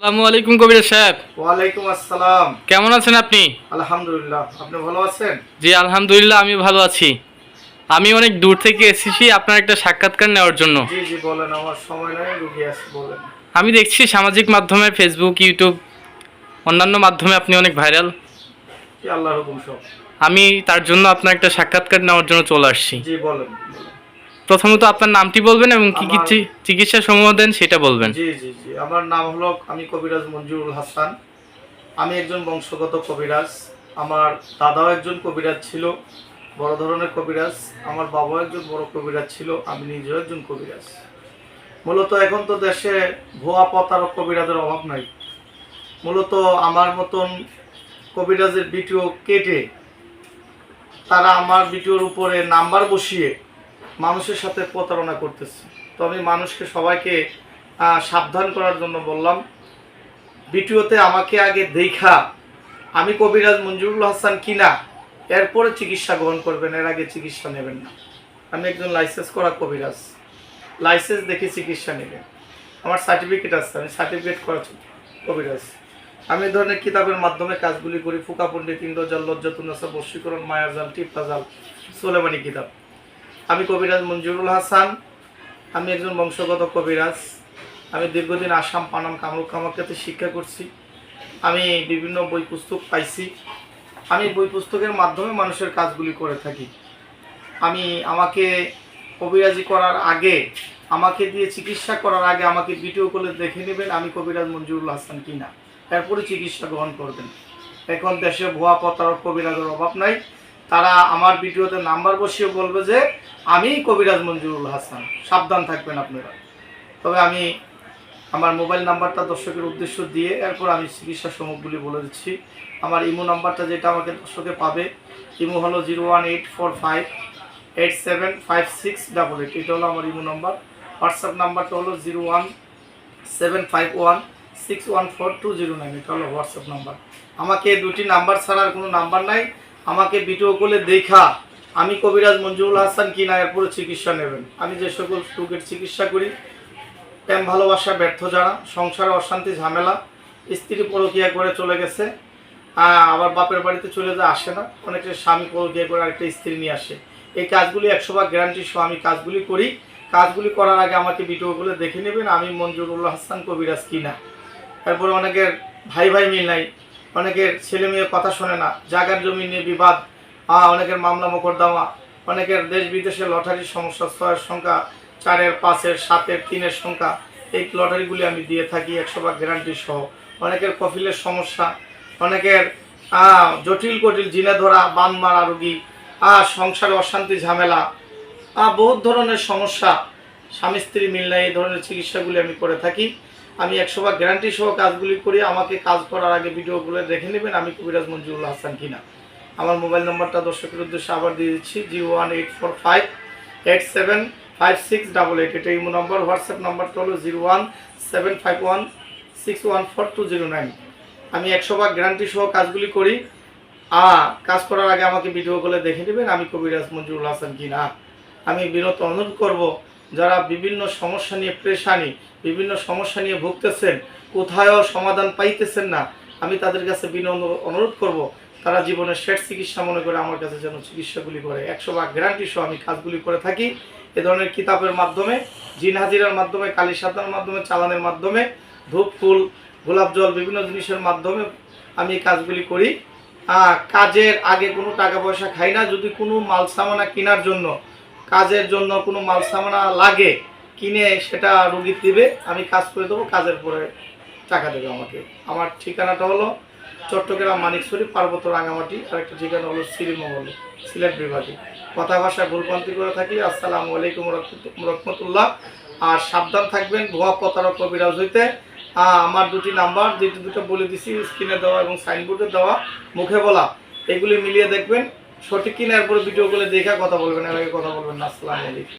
আসসালামু আলাইকুম কবির সাহেব। ওয়ালাইকুম আসসালাম। কেমন আছেন আপনি? আলহামদুলিল্লাহ। আপনি ভালো আছেন? জি আলহামদুলিল্লাহ আমি ভালো আছি। আমি অনেক দূর থেকে এসেছি আপনার একটা সাক্ষাৎকার নেওয়ার জন্য। জি জি বলেন আমার সময় নেই রুগী আছে বলেন। আমি দেখছি সামাজিক মাধ্যমে ফেসবুক ইউটিউব অন্যান্য মাধ্যমে আপনি অনেক ভাইরাল। আল্লাহর হুকুম সব। আমি তার জন্য আপনার একটা সাক্ষাৎকার নেওয়ার জন্য চলে আসছি। জি বলেন বলেন। প্রথমত আপনার নামটি বলবেন এবং কি কি চিকিৎসা সমূহ দেন সেটা বলবেন। জি জি জি। আমার নাম হলো আমি কবিরাজ মঞ্জুরুল হাসান। আমি একজন বংশগত কবিরাজ। আমার দাদাও একজন কবিরাজ ছিল বড় ধরনের কবিরাজ। আমার বাবাও একজন বড় কবিরাজ ছিল আমি নিজেও একজন কবিরাজ। মূলত এখন তো দেশে ভুয়া প্রতারক কবিরাজের অভাব নাই। মূলত আমার মতন কবিরাজের ভিডিও কেটে তারা আমার ভিডিওর উপরে নাম্বার বসিয়ে মানুষের সাথে প্রতারণা করতেছে। তো আমি মানুষকে সবাইকে সাবধান করার জন্য বললাম। ভিডিওতে আমাকে আগে দেখা, আমি কবিরাজ মঞ্জুরুল হাসান কিনা, এরপরে চিকিৎসা গ্রহণ করবেন, এর আগে চিকিৎসা নেবেন না। আমি একজন লাইসেন্স করা কবিরাজ, লাইসেন্স দেখে চিকিৎসা নেবেন। আমার সার্টিফিকেট আছে, আমি সার্টিফিকেট করা কবিরাজ। আমি ধরনের কিতাবের মাধ্যমে কাজগুলি করি, ফুকা পণ্ডিত, ইন্দ্রজাল, লজ্জাতুন্নাসা বশীকরণ মায়াজাল টিপাজাল সোলেমানি কিতাব। আমি কবিরাজ মঞ্জুরুল হাসান, আমি একজন বংশগত কবিরাজ। আমি দীর্ঘদিন আসাম পানাম কামরূপ কামাখ্যাতে শিক্ষা করছি। আমি বিভিন্ন বই পুস্তক পাইছি। আমি বই পুস্তকের মাধ্যমে মানুষের কাজগুলি করে থাকি। আমি আমাকে কবিরাজি করার আগে, আমাকে দিয়ে চিকিৎসা করার আগে আমাকে ভিডিও কলে দেখে নেবেন আমি কবিরাজ মঞ্জুরুল হাসান কিনা। এরপরে চিকিৎসা গ্রহণ করবেন। এখন দেশে ভুয়া প্রতারক কবিরাজের অভাব নাই। তারা আমার ভিডিওতে নাম্বার বসিয়ে বলবে যে, আমি কবিরাজ মঞ্জুরুল হাসান। সাবধান থাকবেন আপনারা। তবে আমি আমার মোবাইল নাম্বারটা দর্শকের উদ্দেশ্য দিয়ে এরপর আমি চিকিৎসা সমূহগুলি বলে দিচ্ছি। আমার ইমো নাম্বারটা যেটা আমাকে দর্শকে পাবে, ইমো হলো zero one eight four five eight seven five six double eight. এটা হলো আমার ইমো নাম্বার। হোয়াটসঅ্যাপ নাম্বারটা হলো zero one seven five one six one four two zero nine. এটা হলো হোয়াটসঅ্যাপ নাম্বার। আমাকে দুটি নাম্বার ছাড়া আর কোনো নাম্বার নাই। আমাকে ভিডিও কলে দেখা, আমি কবিরাজ মঞ্জুরুল হাসান কিনা এরপরে চিকিৎসা নেবেন। আমি যে সকল রোগের চিকিৎসা করি, প্রেম, ভালোবাসা, ব্যর্থ যারা, সংসারে অশান্তি, ঝামেলা, স্ত্রী পরকিয়া করে চলে গেছে আবার বাপের বাড়িতে চলে যায়, আসে না। অনেকের স্বামী পরকিয়া করে আরেকটা স্ত্রী নিয়ে আসে। এই কাজগুলি একশো ভাগ গ্যারান্টি সহ আমি কাজগুলি করি। কাজগুলি করার আগে আমাকে ভিডিওগুলো দেখে নেবেন আমি মঞ্জুরুল্লাহ হাসান কবিরাজ কিনা তারপরে অনেকের ভাই ভাই মিল নাই অনেকের ছেলে মেয়ে কথা শোনে না জায়গার জমি নিয়ে বিবাদ অনেকের মামলা মোকদ্দমা অনেকের দেশ বিদেশে লটারির সমস্যা, ছয়ের সংখ্যা, চারের, পাঁচের, সাতের, তিনের সংখ্যা, এই লটারিগুলি আমি দিয়ে থাকি, একশো ভাগ গ্যারান্টি সহ। অনেকের কফিলের সমস্যা, অনেকের জটিল কটিল জিনে ধরা, বান মারা রুগী সংসারে অশান্তি, ঝামেলা বহুত ধরনের সমস্যা। স্বামী স্ত্রী মিলনায় এই ধরনের চিকিৎসাগুলি আমি করে থাকি। আমি একশো ভাগ গ্যারান্টি সহ কাজগুলি করি, আমাকে কাজ করার আগে ভিডিওগুলো দেখে নেবেন আমি কবিরাজ মঞ্জুরুল হাসান কিনা। আমার মোবাইল নম্বরটা দর্শকের উদ্দেশ্যে আবার দিয়ে দিচ্ছি, zero one eight four five eight seven five six double eight. এটা ইমো নাম্বার, হোয়াটসঅ্যাপ নম্বরটা হলো zero one seven five one six one four two zero nine. আমি একশো ভাগ গ্যারান্টি সহ কাজগুলি করি। আ, কাজ করার আগে আমাকে ভিডিও কলে দেখে নেবেন আমি কবিরাজ মঞ্জুরুল হাসান কিনা। আমি বিনত অনুরোধ করব যারা বিভিন্ন সমস্যা নিয়ে প্রেশানি, বিভিন্ন সমস্যা নিয়ে ভুগতেছেন, কোথায়ও সমাধান পাইতেছেন না, আমি তাদের কাছে বিনম্র অনুরোধ করব, তারা জীবনের শেষ চিকিৎসা মনে করে আমার কাছে যেন চিকিৎসাগুলি করে। একশো ভাগ গ্যারান্টি সহ আমি কাজগুলি করে থাকি। এ ধরনের কিতাবের মাধ্যমে, জিন হাজিরার মাধ্যমে, কালী সাধনার মাধ্যমে, চালানের মাধ্যমে, ধূপ, ফুল, গোলাপ জল, বিভিন্ন জিনিসের মাধ্যমে আমি কাজগুলি করি। কাজের আগে কোনো টাকা পয়সা খাই না, যদি কোনো মাল সামানা কেনার জন্য কাজের জন্য কোনো মাল সামানা লাগে, কিনে সেটা রুগী দিবে, আমি কাজ করে দেবো, কাজের পরে টাকা দেবে আমাকে। আমার ঠিকানাটা হলো চট্টগ্রাম মানিকছড়ি, পার্বত্য রাঙামাটি আর একটা ঠিকানা হলো শ্রীমঙ্গল সিলেট বিভাগে। কথা ভাষায় ভুলপান্তি করে থাকি আসসালামু আলাইকুম রহমত- রহমতুল্লাহ। আর সাবধান থাকবেন, ভুয়া প্রতারক কবিরাজ হইতে। আমার দুটি নাম্বার, যেটি দুটো বলে দিছি, স্ক্রিনে দেওয়া এবং সাইনবোর্ডে দেওয়া, মুখে বলা, এগুলি মিলিয়ে দেখবেন। সঠিক কিনা ভিডিও ভিডিওগুলো দেখা কথা বলবেন এর আগে কথা বলবেন না আসসালামু আলাইকুম।